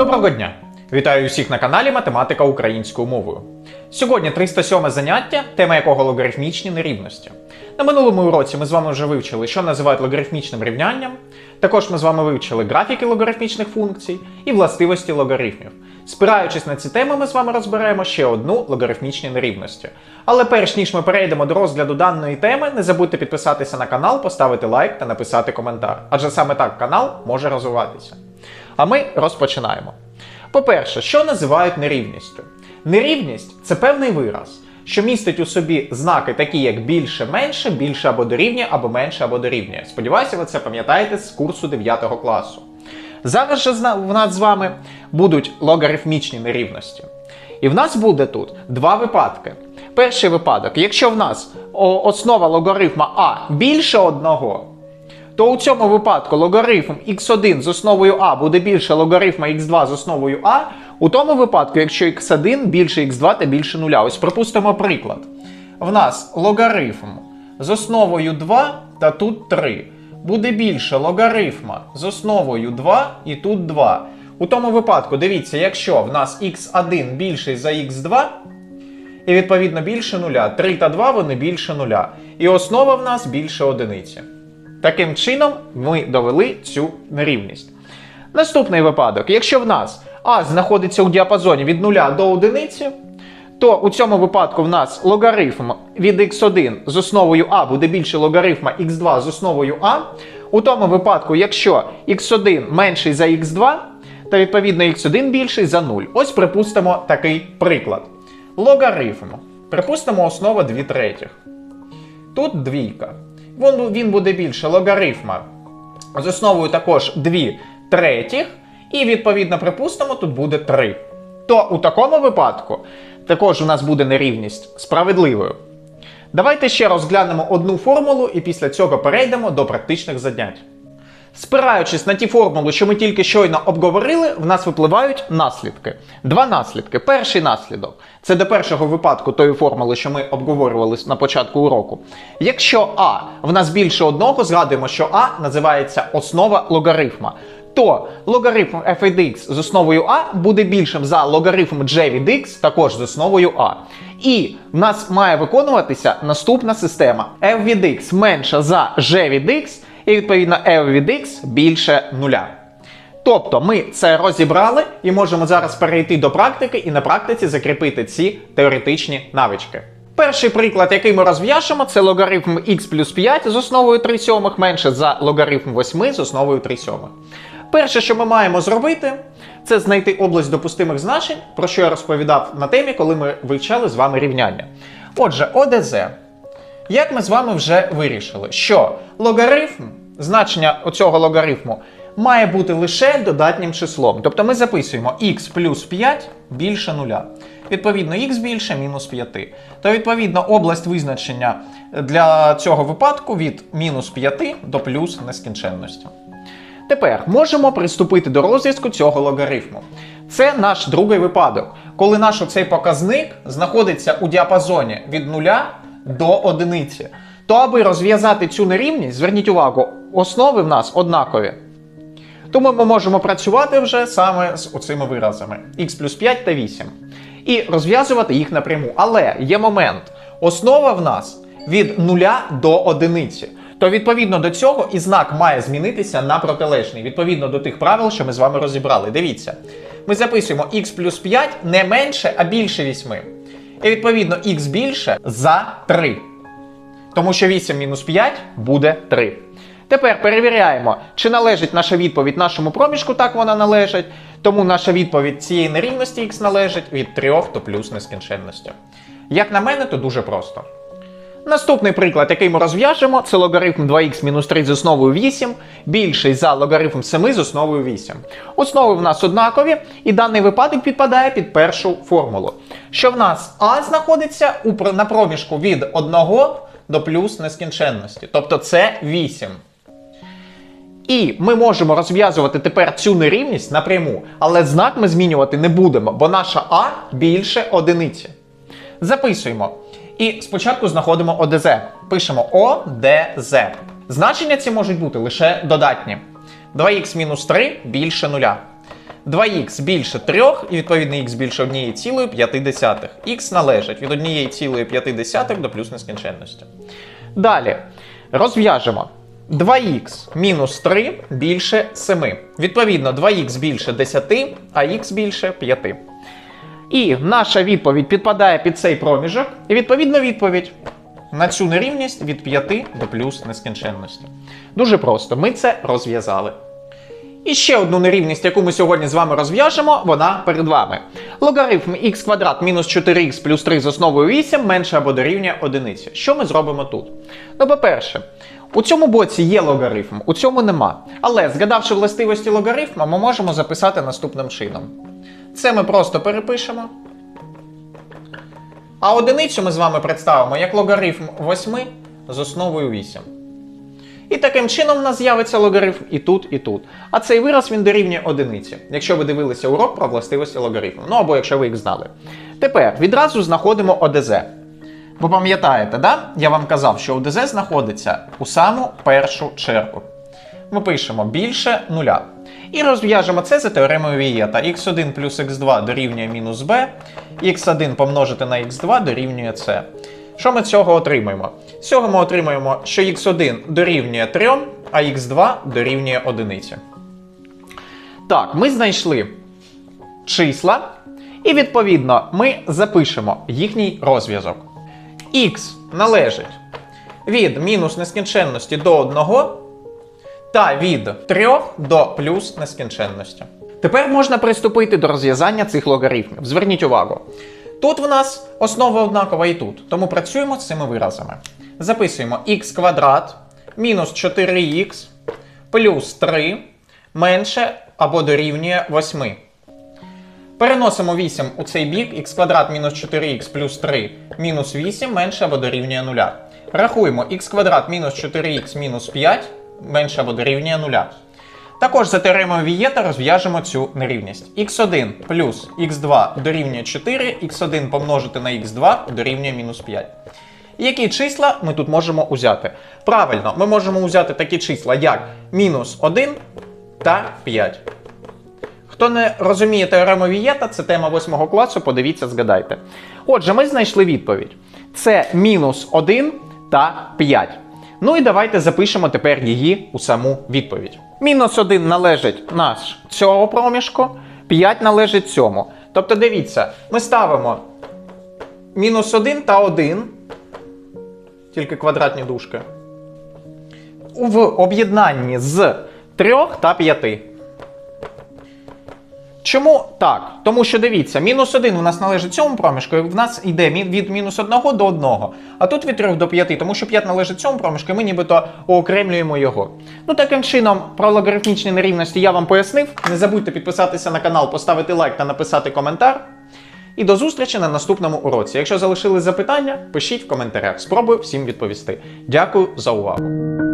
Доброго дня! Вітаю усіх на каналі Математика українською мовою. Сьогодні 307 заняття, тема якого логарифмічні нерівності. На минулому уроці ми з вами вже вивчили, що називають логарифмічним рівнянням. Також ми з вами вивчили графіки логарифмічних функцій і властивості логарифмів. Спираючись на ці теми, ми з вами розберемо ще одну логарифмічні нерівності. Але перш ніж ми перейдемо до розгляду даної теми, не забудьте підписатися на канал, поставити лайк та написати коментар. Адже саме так канал може розвиватися. А ми розпочинаємо. По-перше, що називають нерівністю? Нерівність це певний вираз, що містить у собі знаки, такі як більше, менше, більше або дорівнює, або менше або дорівнює. Сподіваюся, ви це пам'ятаєте з курсу 9 класу. Зараз же в нас з вами будуть логарифмічні нерівності. І в нас буде тут два випадки. Перший випадок, якщо в нас основа логарифма А більше одного, то у цьому випадку логарифм x1 з основою А буде більше логарифма x2 з основою А. У тому випадку, якщо x1 більше x2 та більше нуля. Ось припустимо приклад. В нас логарифм з основою 2 та тут 3 буде більше логарифма з основою 2 і тут 2. У тому випадку, дивіться, якщо в нас x1 більший за x2, і відповідно більше нуля. 3 та 2 вони більше нуля. І основа в нас більше одиниці. Таким чином, ми довели цю нерівність. Наступний випадок: якщо в нас А знаходиться у діапазоні від 0 до 1, то у цьому випадку в нас логарифм від x1 з основою А буде більше логарифма x2 з основою А. У тому випадку, якщо x1 менший за x2, то відповідно x1 більший за 0. Ось припустимо такий приклад. Логарифм. Припустимо основа 2 третіх. Тут двійка. Він буде більше логарифма з основою також 2 третіх, і відповідно припустимо, тут буде 3. То у такому випадку також у нас буде нерівність справедливою. Давайте ще розглянемо одну формулу і після цього перейдемо до практичних занять. Спираючись на ті формули, що ми тільки щойно обговорили, в нас випливають наслідки. Два наслідки. Перший наслідок це до першого випадку тої формули, що ми обговорювали на початку уроку. Якщо А в нас більше одного, згадуємо, що А називається основа логарифма. То логарифм f від x з основою А буде більшим за логарифм g від x також з основою А. І в нас має виконуватися наступна система. f від x менша за g від x, і відповідно f від x більше нуля. Тобто ми це розібрали і можемо зараз перейти до практики і на практиці закріпити ці теоретичні навички. Перший приклад, який ми розв'яжемо, це логарифм x плюс 5 з основою 3 сьомих менше за логарифм 8 з основою 3 сьомих. Перше, що ми маємо зробити, це знайти область допустимих значень, про що я розповідав на темі, коли ми вивчали з вами рівняння. Отже, ОДЗ. Як ми з вами вже вирішили, що логарифм, значення оцього логарифму, має бути лише додатнім числом. Тобто ми записуємо x плюс 5 більше нуля. Відповідно, x більше мінус 5. То відповідно область визначення для цього випадку від мінус 5 до плюс нескінченності. Тепер можемо приступити до розв'язку цього логарифму. Це наш другий випадок, коли наш оцей показник знаходиться у діапазоні від 0 до 1. То аби розв'язати цю нерівність, зверніть увагу, основи в нас однакові. Тому ми можемо працювати вже саме з оцими виразами x плюс 5 та 8. І розв'язувати їх напряму. Але є момент. Основа в нас від 0 до 1. То відповідно до цього і знак має змінитися на протилежний, відповідно до тих правил, що ми з вами розібрали. Дивіться, ми записуємо x плюс 5 не менше, а більше 8. І відповідно x більше за 3. Тому що 8 мінус 5 буде 3. Тепер перевіряємо, чи належить наша відповідь нашому проміжку, так вона належить. Тому наша відповідь цієї нерівності x належить від 3 до плюс нескінченності. Як на мене, то дуже просто. Наступний приклад, який ми розв'яжемо, це логарифм 2х мінус 3 з основою 8, більший за логарифм 7 з основою 8. Основи в нас однакові, і даний випадок підпадає під першу формулу. Що в нас а знаходиться на проміжку від 1 до плюс нескінченності. Тобто це 8. І ми можемо розв'язувати тепер цю нерівність напряму, але знак ми змінювати не будемо, бо наша А більше одиниці. Записуємо. І спочатку знаходимо ОДЗ. Пишемо ОДЗ. Значення ці можуть бути лише додатні. 2х мінус 3 більше 0. 2х більше 3 і відповідно х більше 1,5. Х належить від 1,5 до плюс нескінченності. Далі розв'яжемо. 2х мінус 3 більше 7. Відповідно, 2х більше 10, а х більше 5. І наша відповідь підпадає під цей проміжок, і відповідно відповідь на цю нерівність від 5 до плюс нескінченності. Дуже просто, ми це розв'язали. І ще одну нерівність, яку ми сьогодні з вами розв'яжемо, вона перед вами. Логарифм х квадрат мінус 4х плюс 3 з основою 8 менше або дорівнює 1. Що ми зробимо тут? Ну, по-перше, у цьому боці є логарифм, у цьому нема. Але згадавши властивості логарифма, ми можемо записати наступним чином. Це ми просто перепишемо. А одиницю ми з вами представимо як логарифм 8 з основою 8. І таким чином в нас з'явиться логарифм і тут, і тут. А цей вираз він дорівнює одиниці, якщо ви дивилися урок про властивості логарифму. Ну або якщо ви їх знали. Тепер відразу знаходимо ОДЗ. Ви пам'ятаєте, да? я вам казав, що ОДЗ знаходиться у саму першу чергу. Ми пишемо більше нуля. І розв'яжемо це за теоремою Вієта. x1 плюс x2 дорівнює мінус b, x1 помножити на x2 дорівнює c. Що ми цього отримаємо? З цього ми отримаємо, що x1 дорівнює 3, а x2 дорівнює 1. Так, ми знайшли числа, і відповідно ми запишемо їхній розв'язок. Х належить від мінус нескінченності до 1 та від 3 до плюс нескінченності. Тепер можна приступити до розв'язання цих логарифмів. Зверніть увагу. Тут в нас основа однакова і тут, тому працюємо з цими виразами. Записуємо х квадрат мінус 4х плюс 3 менше або дорівнює 8. Переносимо 8 у цей бік, х квадрат мінус 4х плюс 3 мінус 8 менше або дорівнює 0. Рахуємо х квадрат мінус 4х мінус 5 менше або дорівнює 0. Також за теоремою Вієта розв'яжемо цю нерівність. х1 плюс х2 дорівнює 4, х1 помножити на х2 дорівнює мінус 5. Які числа ми тут можемо узяти? Правильно, ми можемо узяти такі числа, як мінус 1 та 5. Хто не розуміє теорему Вієта, це тема 8 класу, подивіться, згадайте. Отже, ми знайшли відповідь. Це мінус 1 та 5. Ну і давайте запишемо тепер її у саму відповідь. Мінус 1 належить наш цього проміжку, 5 належить цьому. Тобто, дивіться, ми ставимо мінус 1 та 1, тільки квадратні дужки, в об'єднанні з 3 та 5. Чому так? Тому що дивіться, мінус 1 у нас належить цьому проміжку, і в нас йде від мінус 1 до 1. А тут від 3 до 5, тому що 5 належить цьому проміжку, і ми нібито окремлюємо його. Ну таким чином, про логарифмічні нерівності я вам пояснив. Не забудьте підписатися на канал, поставити лайк та написати коментар. І до зустрічі на наступному уроці. Якщо залишили запитання, пишіть в коментарях. Спробую всім відповісти. Дякую за увагу.